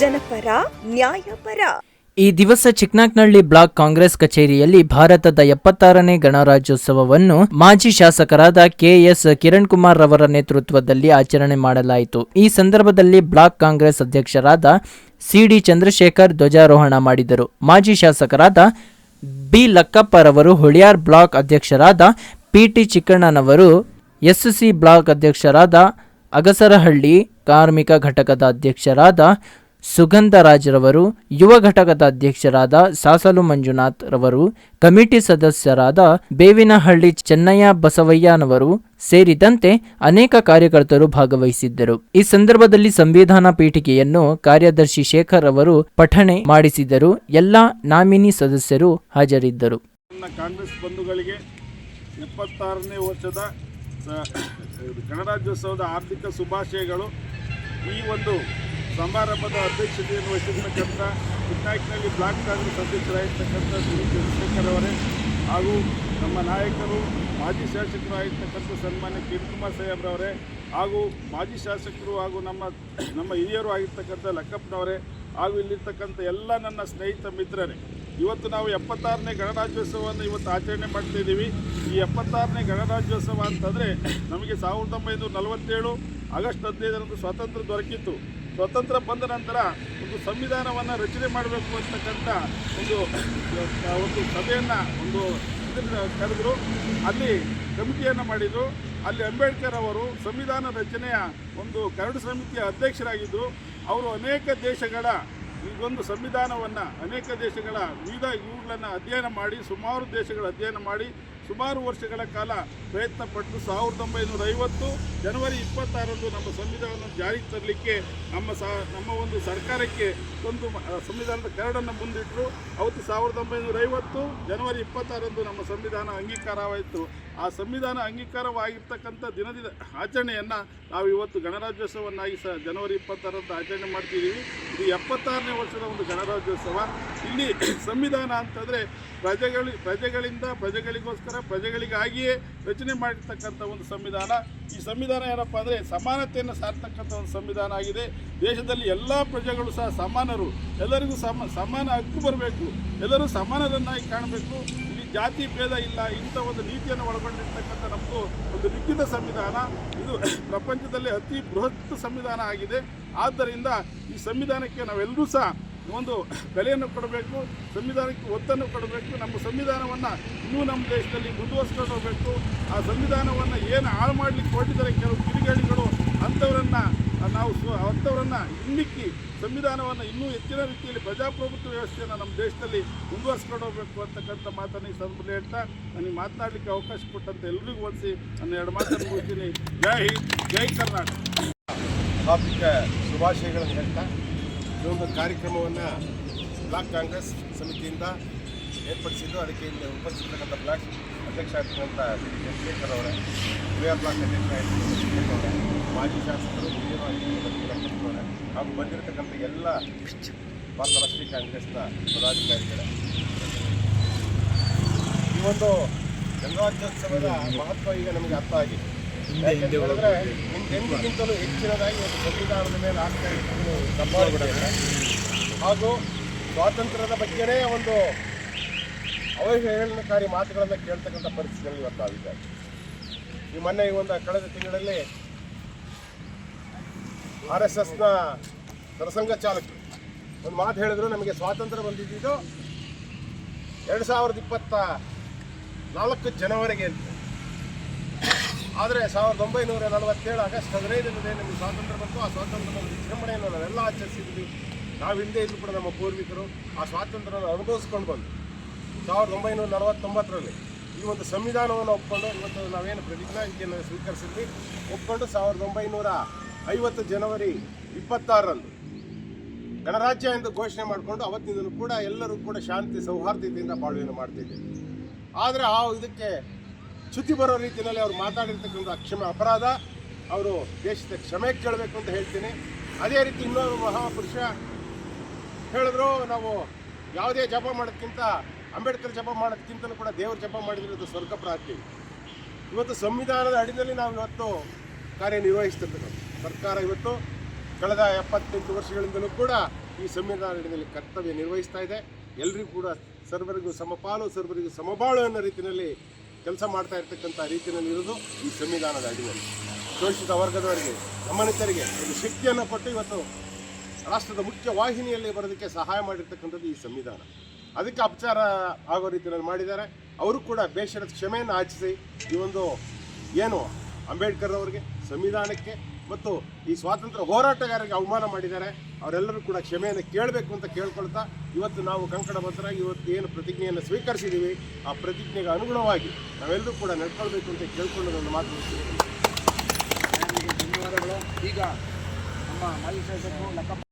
ನ್ಯಾಯಪರ. ಈ ದಿವಸ ಚಿಕ್ನಾಕ್ನಳ್ಳಿ ಬ್ಲಾಕ್ ಕಾಂಗ್ರೆಸ್ ಕಚೇರಿಯಲ್ಲಿ ಭಾರತದ ಎಪ್ಪತ್ತಾರನೇ ಗಣರಾಜ್ಯೋತ್ಸವವನ್ನು ಮಾಜಿ ಶಾಸಕರಾದ ಕೆಎಸ್ ಕಿರಣ್ ಕುಮಾರ್ ರವರ ನೇತೃತ್ವದಲ್ಲಿ ಆಚರಣೆ ಮಾಡಲಾಯಿತು. ಈ ಸಂದರ್ಭದಲ್ಲಿ ಬ್ಲಾಕ್ ಕಾಂಗ್ರೆಸ್ ಅಧ್ಯಕ್ಷರಾದ ಸಿಡಿ ಚಂದ್ರಶೇಖರ್ ಧ್ವಜಾರೋಹಣ ಮಾಡಿದರು. ಮಾಜಿ ಶಾಸಕರಾದ ಬಿ. ಲಕ್ಕಪ್ಪರವರು, ಹುಳಿಯಾರ್ ಬ್ಲಾಕ್ ಅಧ್ಯಕ್ಷರಾದ ಪಿಟಿ ಚಿಕ್ಕಣ್ಣನವರು, ಎಸ್ಸಿ ಬ್ಲಾಕ್ ಅಧ್ಯಕ್ಷರಾದ ಅಗಸರಹಳ್ಳಿ ಕಾರ್ಮಿಕ ಘಟಕದ ಅಧ್ಯಕ್ಷರಾದ ಸುಗಂಧರಾಜ್ರವರು, ಯುವ ಘಟಕದ ಅಧ್ಯಕ್ಷರಾದ ಸಾಸಲು ಮಂಜುನಾಥ್ ರವರು, ಕಮಿಟಿ ಸದಸ್ಯರಾದ ಬೇವಿನಹಳ್ಳಿ ಚೆನ್ನಯ್ಯ ಬಸವಯ್ಯನವರು ಸೇರಿದಂತೆ ಅನೇಕ ಕಾರ್ಯಕರ್ತರು ಭಾಗವಹಿಸಿದ್ದರು. ಈ ಸಂದರ್ಭದಲ್ಲಿ ಸಂವಿಧಾನ ಪೀಠಿಕೆಯನ್ನು ಕಾರ್ಯದರ್ಶಿ ಶೇಖರ್ ಅವರು ಪಠಣೆ ಮಾಡಿಸಿದರು. ಎಲ್ಲ ನಾಮಿನಿ ಸದಸ್ಯರು ಹಾಜರಿದ್ದರು. ಕಾಂಗ್ರೆಸ್ ಬಂಧುಗಳಿಗೆ ಎಪ್ಪತ್ತಾರನೇ ವರ್ಷದ ಗಣರಾಜ್ಯೋತ್ಸವದ ಆರ್ಥಿಕ ಶುಭಾಶಯಗಳು. ಈ ಒಂದು ಸಮಾರಂಭದ ಅಧ್ಯಕ್ಷತೆಯನ್ನು ವಹಿಸಿರ್ತಕ್ಕಂಥ ಚಿಕ್ಕನಾಯ್ಕನಲ್ಲಿ ಬ್ಲಾಕ್ ಕಾಂಗ್ರೆಸ್ ಅಧ್ಯಕ್ಷರಾಗಿರ್ತಕ್ಕಂಥ ಶ್ರೀ ಚಂದ್ರಶೇಖರ್ ಅವರೇ ಹಾಗೂ ನಮ್ಮ ನಾಯಕರು ಮಾಜಿ ಶಾಸಕರು ಆಗಿರ್ತಕ್ಕಂಥ ಸನ್ಮಾನ್ಯ ಕಿರಣ್ ಸಾಹೇಬ್ರವರೇ ಹಾಗೂ ಮಾಜಿ ಶಾಸಕರು ಹಾಗೂ ನಮ್ಮ ನಮ್ಮ ಹಿರಿಯರು ಆಗಿರ್ತಕ್ಕಂಥ ಲಕ್ಕಪ್ಪನವರೇ ಹಾಗೂ ಇಲ್ಲಿರ್ತಕ್ಕಂಥ ಎಲ್ಲ ನನ್ನ ಸ್ನೇಹಿತ ಮಿತ್ರರೇ. ಇವತ್ತು ನಾವು ಎಪ್ಪತ್ತಾರನೇ ಗಣರಾಜ್ಯೋತ್ಸವವನ್ನು ಇವತ್ತು ಆಚರಣೆ ಮಾಡ್ತಾ ಇದ್ದೀವಿ. ಈ ಎಪ್ಪತ್ತಾರನೇ ಗಣರಾಜ್ಯೋತ್ಸವ ಅಂತಂದರೆ ನಮಗೆ ಸಾವಿರದ ಒಂಬೈನೂರ ನಲವತ್ತೇಳು ಆಗಸ್ಟ್ ಹದಿನೈದರಂದು ಸ್ವಾತಂತ್ರ್ಯ ದೊರಕಿತ್ತು. ಸ್ವಾತಂತ್ರ್ಯ ಬಂದ ನಂತರ ಒಂದು ಸಂವಿಧಾನವನ್ನು ರಚನೆ ಮಾಡಬೇಕು ಅಂತಕ್ಕಂಥ ಒಂದು ಒಂದು ಸಭೆಯನ್ನು ಒಂದು ಕರೆದರು. ಅಲ್ಲಿ ಕಮಿಟಿಯನ್ನು ಮಾಡಿದರು. ಅಲ್ಲಿ ಅಂಬೇಡ್ಕರ್ ಅವರು ಸಂವಿಧಾನ ರಚನೆಯ ಒಂದು ಕರಡು ಸಮಿತಿಯ ಅಧ್ಯಕ್ಷರಾಗಿದ್ದರು ಅವರು ಅನೇಕ ದೇಶಗಳ ಈಗೊಂದು ಸಂವಿಧಾನವನ್ನು, ಅನೇಕ ದೇಶಗಳ ವಿವಿಧ ಇವುಗಳನ್ನು ಅಧ್ಯಯನ ಮಾಡಿ, ಸುಮಾರು ದೇಶಗಳ ಅಧ್ಯಯನ ಮಾಡಿ ಸುಮಾರು ವರ್ಷಗಳ ಕಾಲ ಪ್ರಯತ್ನ ಪಟ್ಟು ಸಾವಿರದ ಒಂಬೈನೂರ ಐವತ್ತು ಜನವರಿ ಇಪ್ಪತ್ತಾರರಂದು ನಮ್ಮ ಸಂವಿಧಾನವನ್ನು ಜಾರಿಗೆ ತರಲಿಕ್ಕೆ ನಮ್ಮ ಸ, ನಮ್ಮ ಒಂದು ಸರ್ಕಾರಕ್ಕೆ ಒಂದು ಸಂವಿಧಾನದ ಕರಡನ್ನು ಮುಂದಿಟ್ಟರು. ಅವತ್ತು ಸಾವಿರದ ಒಂಬೈನೂರ ಐವತ್ತು ಜನವರಿ ಇಪ್ಪತ್ತಾರರಂದು ನಮ್ಮ ಸಂವಿಧಾನ ಅಂಗೀಕಾರವಾಯಿತು. ಆ ಸಂವಿಧಾನ ಅಂಗೀಕಾರವಾಗಿರ್ತಕ್ಕಂಥ ದಿನದ ಆಚರಣೆಯನ್ನು ನಾವು ಇವತ್ತು ಗಣರಾಜ್ಯೋತ್ಸವನ್ನಾಗಿ ಸಹ ಜನವರಿ ಇಪ್ಪತ್ತಾರರಂದು ಆಚರಣೆ ಮಾಡ್ತಿದ್ದೀವಿ. ಇದು ಎಪ್ಪತ್ತಾರನೇ ವರ್ಷದ ಒಂದು ಗಣರಾಜ್ಯೋತ್ಸವ. ಇಲ್ಲಿ ಸಂವಿಧಾನ ಅಂತಂದರೆ ಪ್ರಜೆಗಳು ಪ್ರಜೆಗಳಿಂದ ಪ್ರಜೆಗಳಿಗೋಸ್ಕರ ಪ್ರಜೆಗಳಿಗಾಗಿಯೇ ರಚನೆ ಮಾಡಿರ್ತಕ್ಕಂಥ ಒಂದು ಸಂವಿಧಾನ. ಈ ಸಂವಿಧಾನ ಏನಪ್ಪ ಅಂದರೆ ಸಮಾನತೆಯನ್ನು ಸಾರ್ತಕ್ಕಂಥ ಒಂದು ಸಂವಿಧಾನ ಆಗಿದೆ. ದೇಶದಲ್ಲಿ ಎಲ್ಲ ಪ್ರಜೆಗಳು ಸಹ ಸಮಾನರು. ಎಲ್ಲರಿಗೂ ಸಮ, ಸಮಾನ ಹಕ್ಕು ಬರಬೇಕು. ಎಲ್ಲರೂ ಸಮಾನರನ್ನಾಗಿ ಕಾಣಬೇಕು. ಇಲ್ಲಿ ಜಾತಿ ಭೇದ ಇಲ್ಲ. ಇಂಥ ಒಂದು ನೀತಿಯನ್ನು ಒಳಗೊಂಡಿರ್ತಕ್ಕಂಥ ನಮ್ಮದು ಒಂದು ಲಿಖಿತ ಸಂವಿಧಾನ. ಇದು ಪ್ರಪಂಚದಲ್ಲಿ ಅತಿ ಬೃಹತ್ ಸಂವಿಧಾನ ಆಗಿದೆ. ಆದ್ದರಿಂದ ಈ ಸಂವಿಧಾನಕ್ಕೆ ನಾವೆಲ್ಲರೂ ಸಹ ಒಂದು ಬೆಲೆಯನ್ನು ಕೊಡಬೇಕು, ಸಂವಿಧಾನಕ್ಕೆ ಒತ್ತನ್ನು ಕೊಡಬೇಕು, ನಮ್ಮ ಸಂವಿಧಾನವನ್ನು ಇನ್ನೂ ನಮ್ಮ ದೇಶದಲ್ಲಿ ಮುಂದುವರಿಸ್ಕೊಂಡು ಆ ಸಂವಿಧಾನವನ್ನು ಏನು ಹಾಳು ಮಾಡಲಿಕ್ಕೆ ಹೊರಟಿದ್ದಾರೆ ಕೆಲವು ಕಿಡಿಗೇಡಿಗಳು, ಅಂಥವರನ್ನು ನಾವು ಸು ಅಂಥವರನ್ನು ಹಿಮ್ಮಿಕ್ಕಿ ಸಂವಿಧಾನವನ್ನು ಇನ್ನೂ ಹೆಚ್ಚಿನ ರೀತಿಯಲ್ಲಿ ಪ್ರಜಾಪ್ರಭುತ್ವ ವ್ಯವಸ್ಥೆಯನ್ನು ನಮ್ಮ ದೇಶದಲ್ಲಿ ಮುಂದುವರಿಸ್ಕೊಂಡು ಹೋಗಬೇಕು ಅಂತಕ್ಕಂಥ ಮಾತನ್ನು ಈ ಸಂದರ್ಭದಲ್ಲಿ ಹೇಳ್ತಾ, ನನಗೆ ಮಾತನಾಡಲಿಕ್ಕೆ ಅವಕಾಶ ಕೊಟ್ಟಂತ ಎಲ್ರಿಗೂ ಒಲಿಸಿ ನನ್ನ ಎರಡು ಮಾತನ್ನು ಮುಗಿಸ್ತೀನಿ. ಜೈ ಹಿಂದ್, ಜೈ ಕರ್ನಾಟಕ. ಟಾಪಿಕ್ ಶುಭಾಶಯಗಳನ್ನು ಹೇಳ್ತಾ ಈ ಒಂದು ಕಾರ್ಯಕ್ರಮವನ್ನು ಬ್ಲಾಕ್ ಕಾಂಗ್ರೆಸ್ ಸಮಿತಿಯಿಂದ ಏರ್ಪಡಿಸಿದ್ದು, ಅದಕ್ಕೆ ಇಲ್ಲಿ ಉಪಸ್ಥಿತಕ್ಕಂಥ ಬ್ಲಾಕ್ ಅಧ್ಯಕ್ಷ ಆಗಿರ್ತಕ್ಕಂಥ ಚಂದ್ರಶೇಖರ್ ಅವರೇ ಹಿರಿಯ ಬ್ಲಾಕ್ ಅಧ್ಯಕ್ಷ ಆಗಿರ್ತಕ್ಕಂಥ ಮಾಜಿ ಶಾಸಕರು ಹಿರಿಯರು ಆಗಿರ್ತಕ್ಕಂಥ ಅವರೇ ಹಾಗೂ ಬಂದಿರತಕ್ಕಂಥ ಎಲ್ಲ ಭಾರತ ರಾಷ್ಟ್ರೀಯ ಕಾಂಗ್ರೆಸ್ನ ಪದಾಧಿಕಾರಿಗಳೇ. ಈ ಒಂದು ಗಣರಾಜ್ಯೋತ್ಸವದ ಮಹತ್ವ ಈಗ ನಮಗೆ ಅರ್ಥ ಆಗಿದೆ. ಯಾಕೆಂತ ಹಿಂದೆ ಎಂದಿಗಿಂತಲೂ ಹೆಚ್ಚಿನದಾಗಿ ಒಂದು ಸಂವಿಧಾನದ ಮೇಲೆ ಆಗ್ತಾ ಇತ್ತು ದಬ್ಬಾಳಿಕೆಯನ್ನು ಹಾಗೂ ಸ್ವಾತಂತ್ರ್ಯದ ಬಗ್ಗೆನೇ ಒಂದು ಅವಹೇಳನಕಾರಿ ಮಾತುಗಳನ್ನು ಕೇಳ್ತಕ್ಕಂಥ ಪರಿಸ್ಥಿತಿಯಲ್ಲಿ ಇವತ್ತು ನಾವಿದ್ದಾರೆ ಈ ಮೊನ್ನೆ ಈ ಒಂದು ಕಳೆದ ತಿಂಗಳಲ್ಲಿ ಆರ್ ಎಸ್ ಎಸ್ನ ಸರಸಂಘ ಚಾಲಕರು ಒಂದು ಮಾತು ಹೇಳಿದ್ರು, ನಮಗೆ ಸ್ವಾತಂತ್ರ್ಯ ಬಂದಿದ್ದು ಎರಡು ಸಾವಿರದ ಇಪ್ಪತ್ತ ನಾಲ್ಕು ಜನವರಿಗೆ ಅಂತ. ಆದರೆ ಸಾವಿರದ ಒಂಬೈನೂರ ನಲವತ್ತೇಳು ಆಗಸ್ಟ್ ಹದಿನೈದನೇ ನಮಗೆ ಸ್ವಾತಂತ್ರ್ಯ ಬಂತು. ಆ ಸ್ವಾತಂತ್ರ್ಯದ ವಿಜೃಂಭಣೆಯನ್ನು ನಾವೆಲ್ಲ ಆಚರಿಸಿದ್ವಿ. ನಾವು ಹಿಂದೆ ಇದ್ರು ಕೂಡ ನಮ್ಮ ಪೂರ್ವಿಕರು ಆ ಸ್ವಾತಂತ್ರ್ಯವನ್ನು ಅನುಭವಿಸ್ಕೊಂಡು ಬಂದು ಸಾವಿರದ ಒಂಬೈನೂರ ನಲವತ್ತೊಂಬತ್ತರಲ್ಲಿ ಈ ಒಂದು ಸಂವಿಧಾನವನ್ನು ಒಪ್ಕೊಂಡು ಇವತ್ತು ನಾವೇನು ಪ್ರತಿಜ್ಞಾನಿಕೆಯನ್ನು ಸ್ವೀಕರಿಸಿದ್ವಿ. ಒಪ್ಕೊಂಡು ಸಾವಿರದ ಒಂಬೈನೂರ ಐವತ್ತು ಜನವರಿ ಇಪ್ಪತ್ತಾರರಂದು ಗಣರಾಜ್ಯ ಎಂದು ಘೋಷಣೆ ಮಾಡಿಕೊಂಡು ಅವತ್ತಿನಿಂದಲೂ ಕೂಡ ಎಲ್ಲರೂ ಕೂಡ ಶಾಂತಿ ಸೌಹಾರ್ದತೆಯಿಂದ ಬಾಳ್ವೆಯನ್ನು ಮಾಡ್ತಿದ್ದೇವೆ. ಆದರೆ ಆ ಇದಕ್ಕೆ ಚ್ಯುತಿ ಬರೋ ರೀತಿಯಲ್ಲಿ ಅವ್ರು ಮಾತಾಡಿರ್ತಕ್ಕಂಥ ಕ್ಷಮೆ ಅಪರಾಧ, ಅವರು ದೇಶದ ಕ್ಷಮೆ ಕೇಳಬೇಕು ಅಂತ ಹೇಳ್ತೀನಿ. ಅದೇ ರೀತಿ ಇನ್ನೊಂದು ಮಹಾಪುರುಷ ಹೇಳಿದ್ರು, ನಾವು ಯಾವುದೇ ಜಪ ಮಾಡೋದಕ್ಕಿಂತ ಅಂಬೇಡ್ಕರ್ ಜಪ ಮಾಡೋದಕ್ಕಿಂತಲೂ ಕೂಡ ದೇವ್ರ ಜಪ ಮಾಡಿದ್ರೆ ಸ್ವರ್ಗ ಪ್ರಾಪ್ತಿ. ಇವತ್ತು ಸಂವಿಧಾನದ ಅಡಿನಲ್ಲಿ ನಾವು ಇವತ್ತು ಕಾರ್ಯನಿರ್ವಹಿಸ್ತಿರ್ತಕ್ಕಂಥ ಸರ್ಕಾರ ಇವತ್ತು ಕಳೆದ ಎಪ್ಪತ್ತೆಂಟು ವರ್ಷಗಳಿಂದಲೂ ಕೂಡ ಈ ಸಂವಿಧಾನ ಅಡಿನಲ್ಲಿ ಕರ್ತವ್ಯ ನಿರ್ವಹಿಸ್ತಾ ಇದೆ. ಎಲ್ಲರಿಗೂ ಕೂಡ ಸರ್ವರಿಗೂ ಸಮಪಾಲು, ಸರ್ವರಿಗೂ ಸಮಬಾಳು ಅನ್ನೋ ರೀತಿಯಲ್ಲಿ ಕೆಲಸ ಮಾಡ್ತಾ ಇರ್ತಕ್ಕಂಥ ರೀತಿಯಲ್ಲಿ ಇರೋದು ಈ ಸಂವಿಧಾನದ ಅಡಿಯಲ್ಲಿ. ಶೋಷಿತ ವರ್ಗದವರಿಗೆ ಸಂಬಂಧಿತರಿಗೆ ಒಂದು ಶಕ್ತಿಯನ್ನು ಕೊಟ್ಟು ಇವತ್ತು ರಾಷ್ಟ್ರದ ಮುಖ್ಯ ವಾಹಿನಿಯಲ್ಲಿ ಬರೋದಕ್ಕೆ ಸಹಾಯ ಮಾಡಿರ್ತಕ್ಕಂಥದ್ದು ಈ ಸಂವಿಧಾನ. ಅದಕ್ಕೆ ಅಪಚಾರ ಆಗೋ ರೀತಿಯಲ್ಲಿ ಮಾಡಿದ್ದಾರೆ. ಅವರು ಕೂಡ ಬೇಷರದ ಕ್ಷಮೆಯನ್ನು ಆಚಿಸಿ ಈ ಒಂದು ಏನು ಅಂಬೇಡ್ಕರ್ ಅವರಿಗೆ ಸಂವಿಧಾನಕ್ಕೆ ಮತ್ತು ಈ ಸ್ವಾತಂತ್ರ್ಯ ಹೋರಾಟಗಾರರಿಗೆ ಅವಮಾನ ಮಾಡಿದ್ದಾರೆ ಅವರೆಲ್ಲರೂ ಕೂಡ ಕ್ಷಮೆಯನ್ನು ಕೇಳಬೇಕು ಅಂತ ಕೇಳ್ಕೊಳ್ತಾ ಇವತ್ತು ನಾವು ಕಂಕಣಬದ್ಧರಾಗಿ ಇವತ್ತು ಏನು ಪ್ರತಿಜ್ಞೆಯನ್ನು ಸ್ವೀಕರಿಸಿದ್ದೀವಿ, ಆ ಪ್ರತಿಜ್ಞೆಗೆ ಅನುಗುಣವಾಗಿ ನಾವೆಲ್ಲರೂ ಕೂಡ ನಡ್ಕೊಳ್ಬೇಕು ಅಂತ ಕೇಳ್ಕೊಂಡು ನನ್ನ ಮಾತು. ಧನ್ಯವಾದಗಳು ಈಗ ನಮ್ಮ ಮಾಜಿ ಶಾಸಕರು